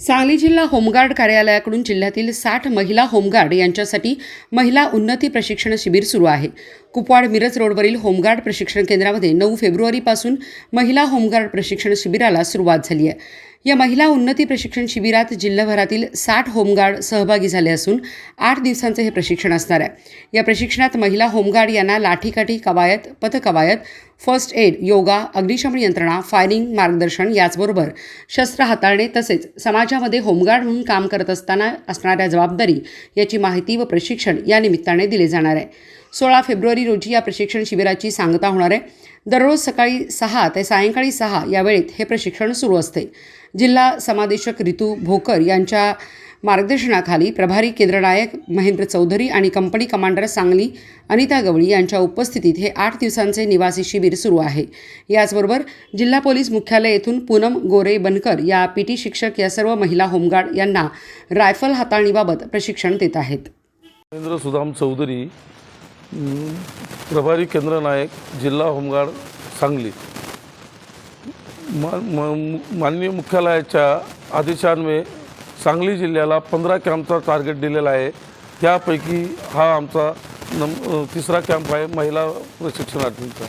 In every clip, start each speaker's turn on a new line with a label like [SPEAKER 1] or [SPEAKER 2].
[SPEAKER 1] सांगली जिल्हा होमगार्ड कार्यालयाकडून जिल्ह्यातील साठ महिला होमगार्ड यांच्यासाठी महिला उन्नती प्रशिक्षण शिबिर सुरू आहे. कुपवाड मिरज रोडवरील होमगार्ड प्रशिक्षण केंद्रामध्ये नऊ फेब्रुवारीपासून महिला होमगार्ड प्रशिक्षण शिबिराला सुरुवात झाली आहे. या महिला उन्नती प्रशिक्षण शिबिरात जिल्हाभरातील साठ होमगार्ड सहभागी झाले असून आठ दिवसांचे हे प्रशिक्षण असणार आहे. या प्रशिक्षणात महिला होमगार्ड यांना लाठीकाठी कवायत पथकवायत फर्स्ट एड योगा अग्निशमन यंत्रणा फायरिंग मार्गदर्शन याचबरोबर शस्त्र हाताळणे तसेच समाजामध्ये होमगार्ड म्हणून काम करत असताना असणाऱ्या जबाबदारी याची माहिती व प्रशिक्षण या निमित्ताने दिले जाणार आहे. सोळा फेब्रुवारी रोजी या प्रशिक्षण शिबिराची सांगता होणार आहे. दररोज सकाळी सहा ते सायंकाळी सहा या वेळेत हे प्रशिक्षण सुरू असते. जिल्हा समादेशक रितू भोकर यांच्या मार्गदर्शनाखाली प्रभारी केंद्रनायक महेंद्र चौधरी आणि कंपनी कमांडर सांगली अनिता गवळी यांच्या उपस्थितीत हे आठ दिवसांचे निवासी शिबिर सुरू आहे. याचबरोबर जिल्हा पोलीस मुख्यालय येथून पूनम गोरे बनकर या पी टी शिक्षक या सर्व महिला होमगार्ड यांना रायफल हाताळणीबाबत प्रशिक्षण देत आहेत.
[SPEAKER 2] महेंद्र सुदाम चौधरी प्रभारी केंद्र नायक जिल्हा होमगार्ड सांगली. म- माननीय मुख्यालयाच्या आदेशान्वये सांगली जिल्ह्याला पंधरा कॅम्पचा टार्गेट दिलेला आहे. त्यापैकी हा आमचा नम तिसरा कॅम्प आहे महिला प्रशिक्षणार्थींचा.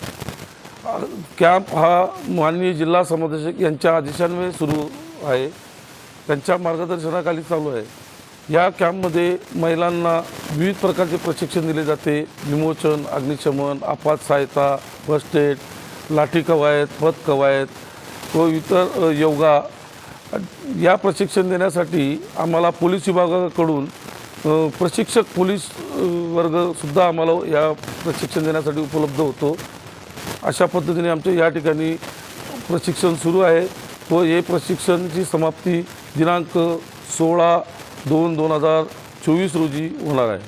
[SPEAKER 2] कॅम्प हा माननीय जिल्हा समादेशक यांच्या आदेशान्वये सुरू आहे. त्यांच्या मार्गदर्शनाखाली चालू आहे. या कॅम्पमध्ये महिलांना विविध प्रकारचे प्रशिक्षण दिले जाते. विमोचन अग्निशमन आपात सहायता फर्स्ट एड लाठी कवायत पथ कवायत व इतर योगा. या प्रशिक्षण देण्यासाठी आम्हाला पोलीस विभागाकडून प्रशिक्षक पोलीस वर्गसुद्धा आम्हाला या प्रशिक्षण देण्यासाठी उपलब्ध होतो. अशा पद्धतीने आमच्या या ठिकाणी प्रशिक्षण सुरू आहे व हे प्रशिक्षणाची समाप्ती दिनांक सोळा दोन दोन हजार चोवीस रोजी होणार आहे.